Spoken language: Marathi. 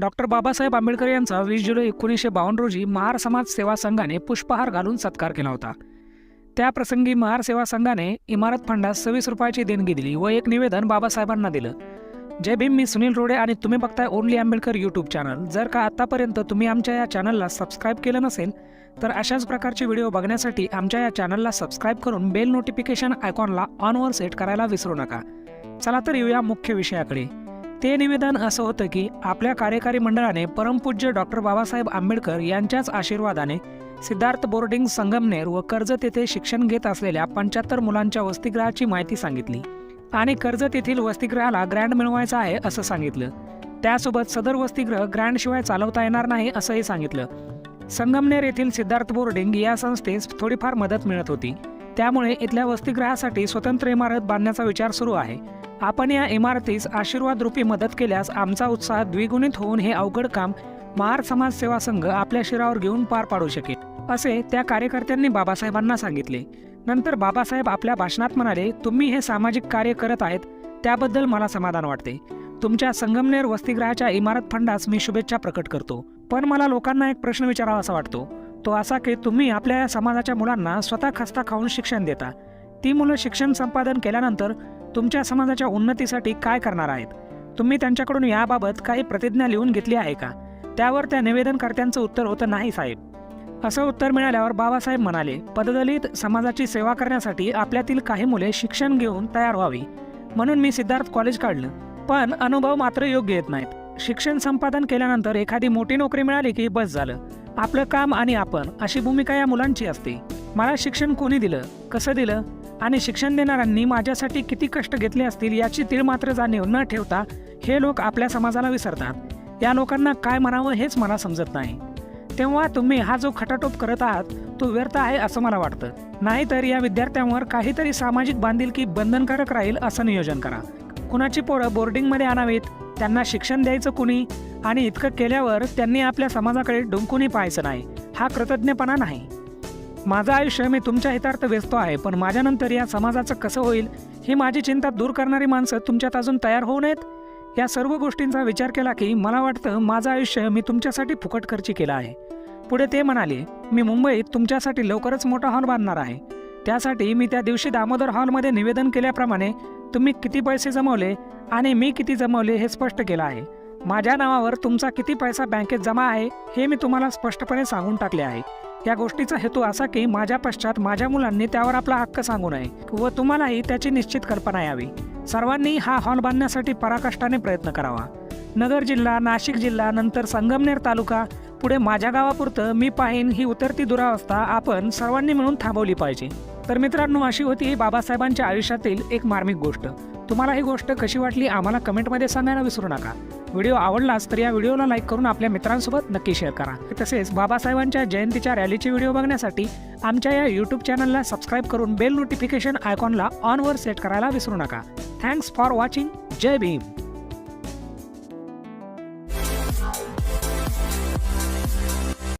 डॉक्टर बाबासाहेब आंबेडकर यांचा वीस जुलै एकोणीसशे बावन्न रोजी महार समाज सेवा संघाने पुष्पहार घालून सत्कार केला होता. त्याप्रसंगी महार सेवा संघाने इमारत फंडास सव्वीस रुपयाची देणगी दिली व एक निवेदन बाबासाहेबांना दिलं. जय भीम मी सुनील रोडे आणि तुम्ही बघताय ओनली आंबेडकर यूट्यूब चॅनल जर का आतापर्यंत तुम्ही आमच्या या चॅनलला सबस्क्राईब केलं नसेल तर अशाच प्रकारचे व्हिडिओ बघण्यासाठी आमच्या या चॅनलला सबस्क्राईब करून बेल नोटिफिकेशन आयकॉनला ऑनवर सेट करायला विसरू नका. चला तर येऊया मुख्य विषयाकडे. ते निवेदन असं होतं की आपल्या कार्यकारी मंडळाने परमपूज्य डॉक्टर बाबासाहेब आंबेडकर यांच्याच आशीर्वादाने सिद्धार्थ बोर्डिंग संगमनेर व कर्जत येथे शिक्षण घेत असलेल्या पंच्याहत्तर मुलांच्या वसतिगृहाची माहिती सांगितली. आणि कर्जत येथील वसतिगृहाला ग्रँड मिळवायचा आहे असं सांगितलं. त्यासोबत सदर वसतिगृह ग्रँडशिवाय चालवता येणार नाही असंही सांगितलं. संगमनेर येथील सिद्धार्थ बोर्डिंग या संस्थेस थोडीफार मदत मिळत होती. त्यामुळे इथल्या वसतिगृहासाठी स्वतंत्र इमारत बांधण्याचा विचार सुरू आहे. आपण या इमारतीस आशीर्वाद रूपी मदत केल्यास आमचा उत्साह द्विगुणित होऊन हे अवघड काम महार समाज सेवा संघ आपल्या शिरावर घेऊन पार पाडू शकेल असे त्या कार्यकर्त्यांनी बाबासाहेबांना सांगितले. नंतर बाबासाहेब आपल्या भाषणात म्हणाले तुम्ही हे सामाजिक कार्य करत आहेत त्याबद्दल मला समाधान वाटते. तुमच्या संगमनेर वसतिगृहाच्या इमारत फंडास मी शुभेच्छा प्रकट करतो. पण मला लोकांना एक प्रश्न विचारावा असा वाटतो. तो असा की तुम्ही आपल्या या समाजाच्या मुलांना स्वतः खस्ता खाऊन शिक्षण देता. ती मुलं शिक्षण संपादन केल्यानंतर तुमच्या समाजाच्या उन्नतीसाठी काय करणार आहेत? तुम्ही त्यांच्याकडून याबाबत काही प्रतिज्ञा लिहून घेतली आहे का? त्यावर त्या निवेदनकर्त्यांचं उत्तर होतं नाही साहेब. असं उत्तर मिळाल्यावर बाबासाहेब म्हणाले पददलित समाजाची सेवा करण्यासाठी आपल्यातील काही मुले शिक्षण घेऊन तयार व्हावी. म्हणून मी सिद्धार्थ कॉलेज काढलं. पण अनुभव मात्र योग्य येत नाहीत. शिक्षण संपादन केल्यानंतर एखादी मोठी नोकरी मिळाली की बस झालं. आपलं काम आणि आपण अशी भूमिका या मुलांची असते. मला शिक्षण कोणी दिलं? कसं दिलं? आणि शिक्षण देणाऱ्यांनी माझ्यासाठी किती कष्ट घेतले असतील याची तीळ मात्र जाणीव न ठेवता हे लोक आपल्या समाजाला विसरतात. या लोकांना काय म्हणावं हेच मला समजत नाही. तेव्हा तुम्ही हा जो खटाटोप करत आहात तो व्यर्थ आहे असं मला वाटतं. नाहीतर या विद्यार्थ्यांवर काहीतरी सामाजिक बांधिलकी बंधनकारक राहील असं नियोजन करा. कुणाची पोरं बोर्डिंगमध्ये आणावीत त्यांना शिक्षण द्यायचं कुणी? आणि इतकं केल्यावर त्यांनी आपल्या समाजाकडे डुंकूनही पाहायचं नाही. हा कृतज्ञपणा नाही. माझं आयुष्य मी तुमच्या हितार्थ व्यस्त आहे पण माझ्यानंतर या समाजाचं कसं होईल ही माझी चिंता दूर करणारी माणसं तुमच्यात अजून तयार होऊ नयेत? या सर्व गोष्टींचा विचार केला की मला वाटतं माझं आयुष्य मी तुमच्यासाठी फुकट खर्ची केलं आहे. पुढे ते म्हणाले मी मुंबईत तुमच्यासाठी लवकरच मोठा हॉल बांधणार आहे. त्यासाठी मी त्या दिवशी दामोदर हॉलमध्ये निवेदन केल्याप्रमाणे तुम्ही किती पैसे जमवले आणि मी किती जमवले हे स्पष्ट केलं आहे. माझ्या नावावर तुमचा किती पैसा बँकेत जमा आहे हे मी तुम्हाला स्पष्टपणे सांगून टाकले आहे. या गोष्टीचा हेतू असा की माझ्या पश्चात माझ्या मुलांनी त्यावर आपला हक्क सांगू नये व तुम्हालाही त्याची निश्चित कल्पना यावी. सर्वांनी हा हॉल बांधण्यासाठी पराकाष्टाने प्रयत्न करावा. नगर जिल्हा नाशिक जिल्हा नंतर संगमनेर तालुका पुढे माझ्या गावापुरतं मी पाहीन ही उतरती दुरावस्था आपण सर्वांनी मिळून थांबवली पाहिजे. तर मित्रांनो अशी होती बाबासाहेबांच्या आयुष्यातील एक मार्मिक गोष्ट. तुम्हाला ही गोष्ट कशी वाटली आम्हाला कमेंटमध्ये सांगायला विसरू नका. व्हिडिओ आवडलाच तर या व्हिडिओला लाईक करून आपल्या मित्रांसोबत नक्की शेअर करा. तसेच बाबासाहेबांच्या जयंतीच्या रॅलीचे व्हिडिओ बघण्यासाठी आमच्या या यूट्यूब चॅनलला सबस्क्राईब करून बेल नोटिफिकेशन आयकॉनला ऑनवर सेट करायला विसरू नका. थँक्स फॉर वॉचिंग जय भीम.